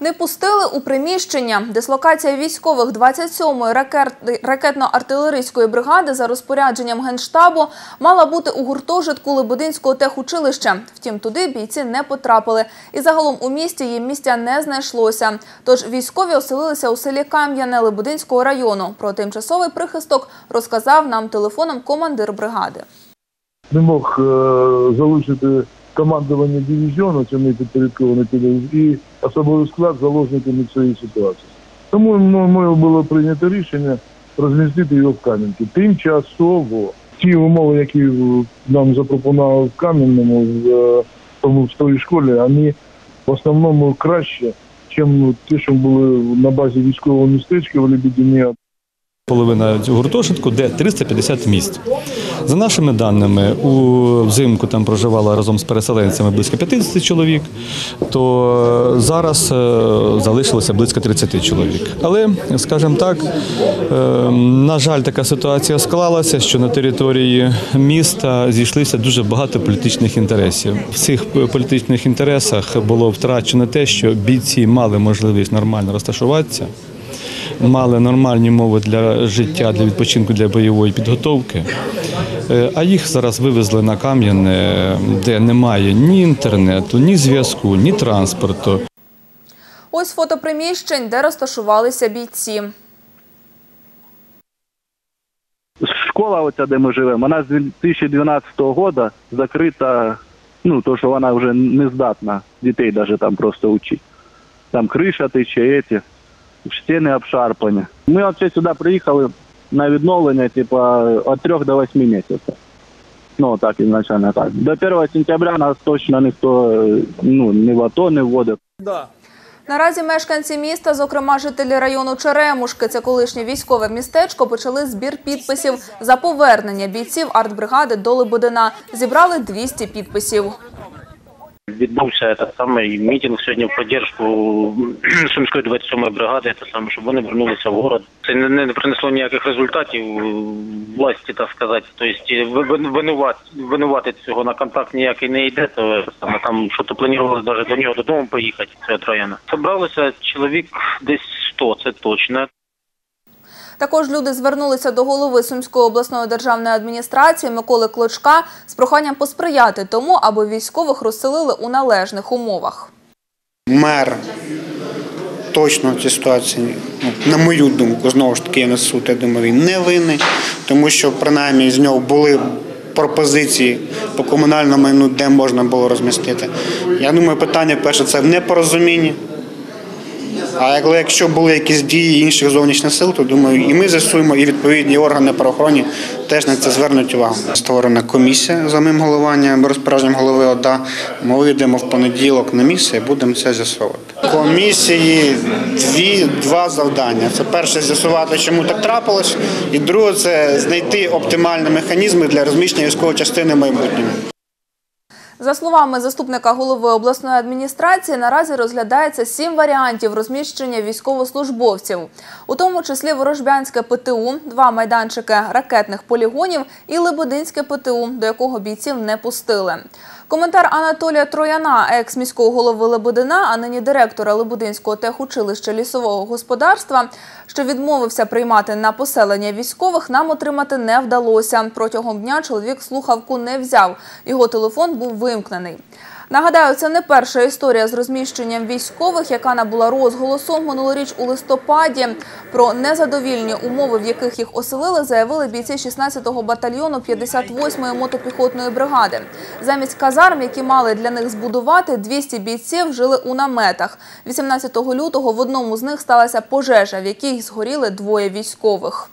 Не пустили у приміщення. Дислокація військових 27-ї ракет- ракетно-артилерійської бригади за розпорядженням Генштабу мала бути у гуртожитку Лебединського техучилища. Втім, туди бійці не потрапили. І загалом у місті їм місця не знайшлося. Тож військові оселилися у селі Кам'яне Лебединського району. Про тимчасовий прихисток розказав нам телефоном командир бригади. не мог е, залишити командування дивізіону, це не підпорядкований і особовий склад заложниками цієї ситуації. Тому мною було прийнято рішення розмістити його в Кам'янці. Тимчасово ті умови, які нам запропонували в Кам'яному, в е, тому в той школі, вони в основному краще, ніж ті, що були на базі військового містечка в Лебедині. Половина цього гуртожитку, де 350 місць. За нашими даними, у взимку там проживало разом з переселенцями близько 50 чоловік, то зараз е, залишилося близько 30 чоловік. Але, скажімо так, е, на жаль, така ситуація склалася, що на території міста зійшлися дуже багато політичних інтересів. В цих політичних інтересах було втрачено те, що бійці мали можливість нормально розташуватися мали нормальні умови для життя, для відпочинку, для бойової підготовки. Е, А їх зараз вивезли на Кам'яне, де немає ні інтернету, ні зв'язку, ні транспорту. Ось фото приміщень, де розташувалися бійці. Школа, оця, де ми живемо, вона з 2012 року закрита, ну, то, що вона вже не здатна дітей навіть там просто учити. Там криша тече, ці, стіни обшарпані. Ми взагалі сюди приїхали на відновлення, типа, від 3 до 8 місяців. Ну, так, ізначально так. До 1 сентября нас точно ніхто е, ну, ні в АТО не вводив. Наразі мешканці міста, зокрема жителі району Черемушки, це колишнє військове містечко, почали збір підписів за повернення бійців артбригади до Лебедина. Зібрали 200 підписів. Відбувся та самий мітинг сьогодні в поддержку Сумської 27-ї бригади, те саме, щоб вони вернулися в город. Це не, не принесло ніяких результатів власті, так сказати. Тобто ви- ви- винуват, винувати цього на контакт ніякий не йде, то саме там що то планували навіть до нього додому поїхати, цього трояна. Собралося чоловік десь 100, це точно. Також люди звернулися до голови Сумської обласної державної адміністрації Миколи Клочка з проханням посприяти тому, аби військових розселили у належних умовах. мер точно в цій ситуації, ну, на мою думку, знову ж таки, я несу, я думаю, не винний, тому що принаймні з нього були пропозиції по комунальному майну, де можна було розмістити. Я думаю, питання перше це в непорозумінні. А як- якщо були якісь дії інших зовнішніх сил, то думаю, і ми з'ясуємо, і відповідні органи правоохоронні теж на це звернуть увагу. Створена комісія за моїм головуванням, розпорядженням голови ОДА. Ми вийдемо в понеділок на місце і будемо це з'ясовувати. Комісії дві два завдання. Це перше з'ясувати, чому так трапилось, і друге це знайти оптимальні механізми для розміщення військової частини в майбутньому. За словами заступника голови обласної адміністрації, наразі розглядається сім варіантів розміщення військовослужбовців, у тому числі Ворожбянське ПТУ, два майданчики ракетних полігонів і Лебединське ПТУ, до якого бійців не пустили. Коментар Анатолія Трояна, екс-міського голови Лебедина, а нині директора Лебединського техучилища лісового господарства, що відмовився приймати на поселення військових, нам отримати не вдалося. Протягом дня чоловік слухавку не взяв. Його телефон був вимкнений. Нагадаю, це не перша історія з розміщенням військових, яка набула розголосу минулоріч у листопаді. Про незадовільні умови, в яких їх оселили, заявили бійці 16-го батальйону 58-ї мотопіхотної бригади. Замість казарм, які мали для них збудувати, 200 бійців жили у наметах. 18 лютого в одному з них сталася пожежа, в якій згоріли двоє військових.